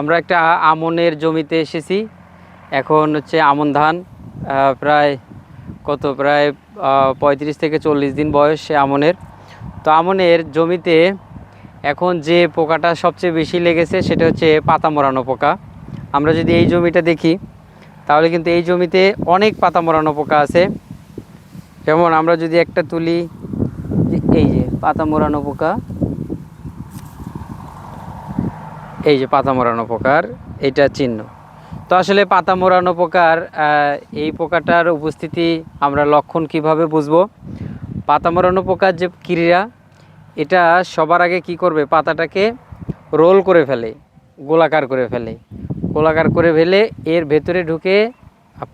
আমরা একটা আমনের জমিতে এসেছি। এখন হচ্ছে আমন ধান প্রায় কত? প্রায় পঁয়ত্রিশ থেকে চল্লিশ দিন বয়স সে আমনের। তো আমনের জমিতে এখন যে পোকাটা সবচেয়ে বেশি লেগেছে সেটা হচ্ছে পাতা মরানো পোকা। আমরা যদি এই জমিটা দেখি, তাহলে কিন্তু এই জমিতে অনেক পাতা মরানো পোকা আছে। যেমন আমরা যদি একটা তুলি, এই যে পাতা মোড়ানো পোকা এই যে পাতা মোড়ানো পোকার, এটা চিহ্ন। তো আসলে পাতা মোড়ানো পোকার এই পোকাটার উপস্থিতি আমরা লক্ষণ কীভাবে বুঝব? পাতা মোড়ানো পোকার যে ক্রিয়া, এটা সবার আগে কি করবে? পাতাটাকে রোল করে ফেলে, গোলাকার করে ফেলে। গোলাকার করে ফেলে এর ভেতরে ঢুকে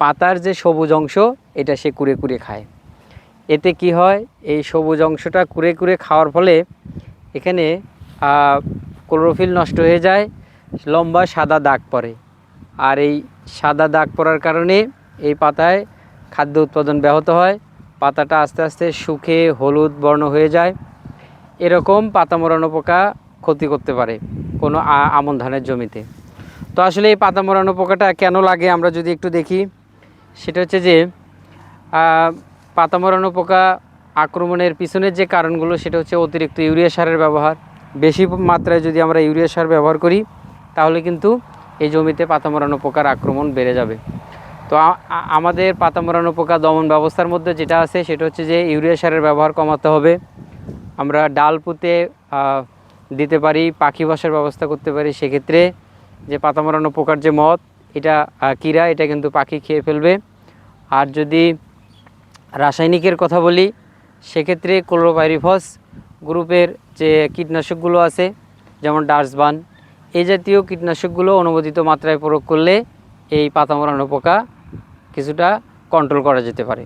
পাতার যে সবুজ অংশ, এটা সে কুড়ে কুড়ে খায়। এতে কি হয়? এই সবুজ অংশটা কুড়ে কুড়ে খাওয়ার ফলে এখানে ক্লোরোফিল নষ্ট হয়ে যায়, লম্বা সাদা দাগ পড়ে। আর এই সাদা দাগ পড়ার কারণে এই পাতায় খাদ্য উৎপাদন ব্যাহত হয়। পাতাটা আস্তে আস্তে শুকে হলুদ বর্ণ হয়ে যায়। এরকম পাতা মোড়ানো পোকা ক্ষতি করতে পারে কোনো আমন ধানের জমিতে। তো আসলে এই পাতা মোড়ানো পোকাটা কেন লাগে আমরা যদি একটু দেখি, সেটা হচ্ছে যে পাতা মরানো পোকা আক্রমণের পিছনের যে কারণগুলো, সেটা হচ্ছে অতিরিক্ত ইউরিয়া সারের ব্যবহার। বেশি মাত্রায় যদি আমরা ইউরিয়া সার ব্যবহার করি, তাহলে কিন্তু এই জমিতে পাতা মরানো পোকার আক্রমণ বেড়ে যাবে। তো আমাদের পাতা মরানো পোকা দমন ব্যবস্থার মধ্যে যেটা আছে, সেটা হচ্ছে যে ইউরিয়া সারের ব্যবহার কমাতে হবে। আমরা ডাল পুঁতে দিতে পারি, পাখি বাসার ব্যবস্থা করতে পারি। সেক্ষেত্রে যে পাতা মরানো পোকার যে মদ, এটা কীরা এটা কিন্তু পাখি খেয়ে ফেলবে। আর যদি রাসায়নিকের কথা বলি, সেক্ষেত্রে ক্লোরোপাইরিফস গ্রুপের যে কীটনাশকগুলো আছে, যেমন ডার্সবান, এই জাতীয় কীটনাশকগুলো অনুমোদিত মাত্রায় প্রয়োগ করলে এই পাতা মরানো পোকা কিছুটা কন্ট্রোল করা যেতে পারে।